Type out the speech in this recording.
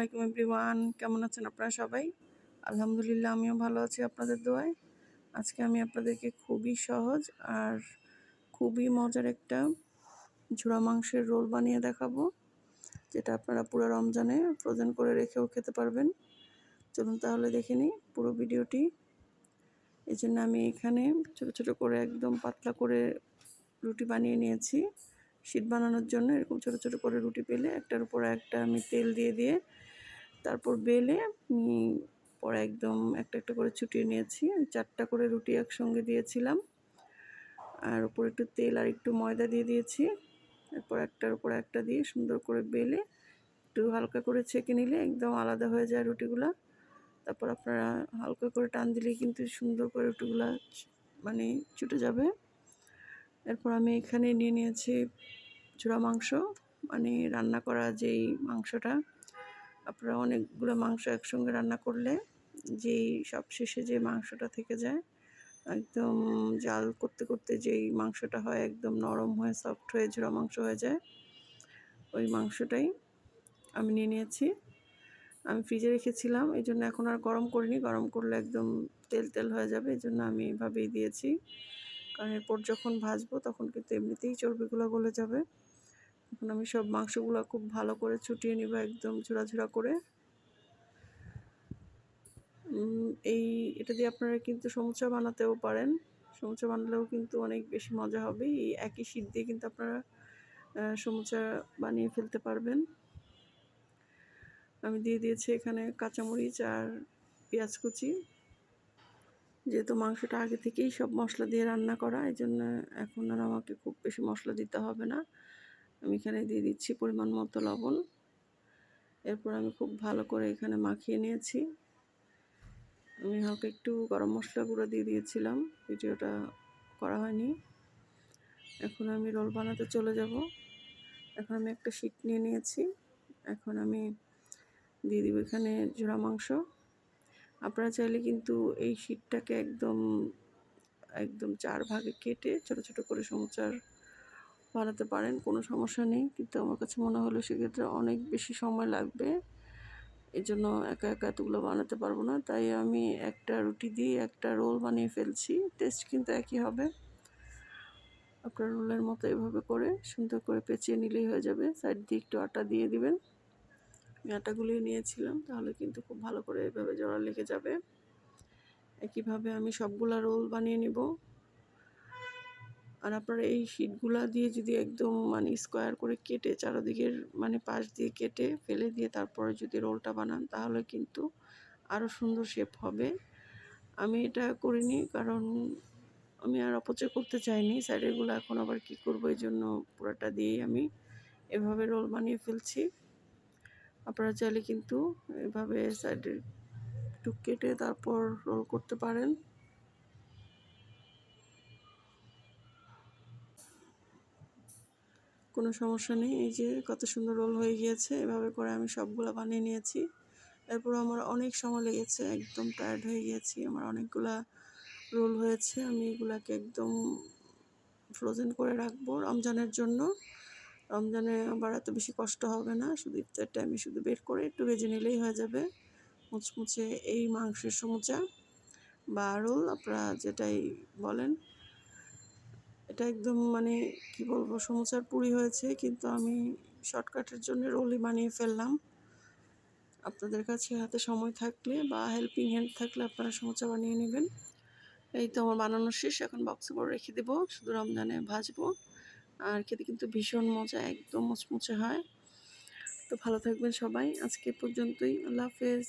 আলাইকুম এভরিওয়ান। কেমন আছেন আপনারা সবাই? আলহামদুলিল্লাহ, আমিও ভালো আছি আপনাদের দোয়ায়। আজকে আমি আপনাদেরকে খুবই সহজ আর খুবই মজার একটা ঝুড়া মাংসের রোল বানিয়ে দেখাবো, যেটা আপনারা পুরো রমজানে ফ্রোজেন করে রেখেও খেতে পারবেন। চলুন তাহলে দেখে নিই পুরো ভিডিওটি। এই জন্য আমি এখানে ছোটো ছোটো করে একদম পাতলা করে রুটি বানিয়ে নিয়েছি। শীত বানানোর জন্য এরকম ছোটো ছোটো করে রুটি পেলে একটার উপর একটা আমি তেল দিয়ে দিয়ে তারপর বেলে পরে একদম একটা একটা করে ছুটিয়ে নিয়েছি। চারটা করে রুটি একসঙ্গে দিয়েছিলাম। আর উপর একটু তেল আর একটু ময়দা দিয়ে দিয়েছি। এরপর একটার উপর একটা দিয়ে সুন্দর করে বেলে একটু হালকা করে ছেঁকে নিলে একদম আলাদা হয়ে যায় রুটিগুলা। তারপর আপনারা হালকা করে টান দিলে কিন্তু সুন্দর করে রুটিগুলা মানে ছুটে যাবে। এরপর আমি এখানে নিয়ে নিয়েছি চূড়া মাংস। মানে রান্না করা যেই মাংসটা আপনারা অনেকগুলো মাংস একসঙ্গে রান্না করলে যেই সবশেষে যে মাংসটা থেকে যায়, একদম জাল করতে করতে যেই মাংসটা হয় একদম নরম হয়ে সফট হয়ে ঝোড়া মাংস হয়ে যায়, ওই মাংসটাই আমি নিয়ে নিয়েছি। আমি ফ্রিজে রেখেছিলাম, এই জন্য এখন আর গরম করিনি। গরম করলে একদম তেল তেল হয়ে যাবে, এই জন্য আমি এইভাবেই দিয়েছি। কারণ এরপর যখন ভাজবো তখন কিন্তু এমনিতেই চর্বিগুলো গলে যাবে। এখন আমি সব মাংসগুলো খুব ভালো করে ছুটিয়ে নিব একদম ঝোড়া ঝোড়া করে এই এটা দিয়ে আপনারা কিন্তু সমুচা বানাতেও পারেন। সমুচা বানালেও কিন্তু অনেক বেশি মজা হবে। এই একই শীত দিয়ে কিন্তু আপনারা সমুচা বানিয়ে ফেলতে পারবেন। আমি দিয়ে দিয়েছি এখানে কাঁচামরিচ আর পেঁয়াজ কুচি। যেহেতু মাংসটা আগে থেকেই সব মশলা দিয়ে রান্না করা এই জন্য এখন আর আমাকে খুব বেশি মশলা দিতে হবে না। আমি এখানে দিয়ে দিচ্ছি পরিমাণ মতো লবণ। এরপর আমি খুব ভালো করে এখানে মাখিয়ে নিয়েছি। আমি হালকা একটু গরম মশলা গুঁড়ো দিয়ে দিয়েছিলাম, ভিডিওটা করা হয়নি। এখন আমি রোল বানাতে চলে যাব। এখন আমি একটা শিট নিয়ে নিয়েছি। এখন আমি দিয়ে দিব এখানে জোড়া মাংস। আপনারা চাইলে কিন্তু এই শীতটাকে একদম একদম চার ভাগে কেটে ছোট ছোট করে সমুচার বানাতে পারেন, কোনো সমস্যা নেই। কিন্তু আমার কাছে মনে হলো সেক্ষেত্রে অনেক বেশি সময় লাগবে। এই জন্য একা একা এতগুলো বানাতে পারব না। তাই আমি একটা রুটি দিয়ে একটা রোল বানিয়ে ফেলছি। টেস্ট কিন্তু একই হবে। আপনার রোলের মতো এভাবে করে সুন্দর করে পেঁচিয়ে নিলেই হয়ে যাবে। সাইড দিয়ে একটু আটা দিয়ে দিবেন। আমি আটাগুলি নিয়েছিলাম, তাহলে কিন্তু খুব ভালো করে এভাবে জড়া লেগে যাবে। একইভাবে আমি সবগুলা রোল বানিয়ে নিব। আর আপনারা এই শিটগুলা দিয়ে যদি একদম মানে স্কোয়ার করে কেটে চারোদিকের মানে পাশ দিয়ে কেটে ফেলে দিয়ে তারপরে যদি রোলটা বানান, তাহলে কিন্তু আরও সুন্দর শেপ হবে। আমি এটা করিনি কারণ আমি আর অপচয় করতে চাইনি। সাইডেরগুলো এখন আবার কি করব এই জন্য পুরোটা দিয়েই আমি এভাবে রোল বানিয়ে ফেলছি। আপনারা চাইলে কিন্তু এভাবে সাইডে একটু কেটে তারপর রোল করতে পারেন। কোনো সমস্যা নেই। এই যে কত সুন্দর রোল হয়ে গিয়েছে, এভাবে করে আমি সবগুলো বানিয়ে নিয়েছি। এরপর আমার অনেক সময় লেগেছে, একদম টায়ার্ড হয়ে গিয়েছি। আমার অনেকগুলা রোল হয়েছে, আমি এগুলাকে একদম ফ্রোজেন করে রাখব রমজানের জন্য। রমজানে আবার এত বেশি কষ্ট হবে না, শুধু ইফতার টাইমে শুধু বের করে একটু ভেজে নিলেই হয়ে যাবে। মুচমুচে এই মাংসের সমুচা বা রোল আপনারা যেটাই বলেন। এটা একদম মানে কি বলব সমুচার পুরি হয়েছে, কিন্তু আমি শর্টকাটের জন্য রোলই বানিয়ে ফেললাম। আপনাদের কাছে হাতে সময় থাকলে বা হেল্পিং হ্যান্ড থাকলে আপনারা সমুচা বানিয়ে নেবেন। এই তো আমার বানানো শেষ, এখন বক্সে করে রেখে দেবো, শুধু রমজানে ভাজবো। আর খেতে কিন্তু ভীষণ মজা, একদম মুচমুচে হয়। তো ভালো থাকবেন সবাই, আজকে পর্যন্তই, আল্লাহ হাফেজ।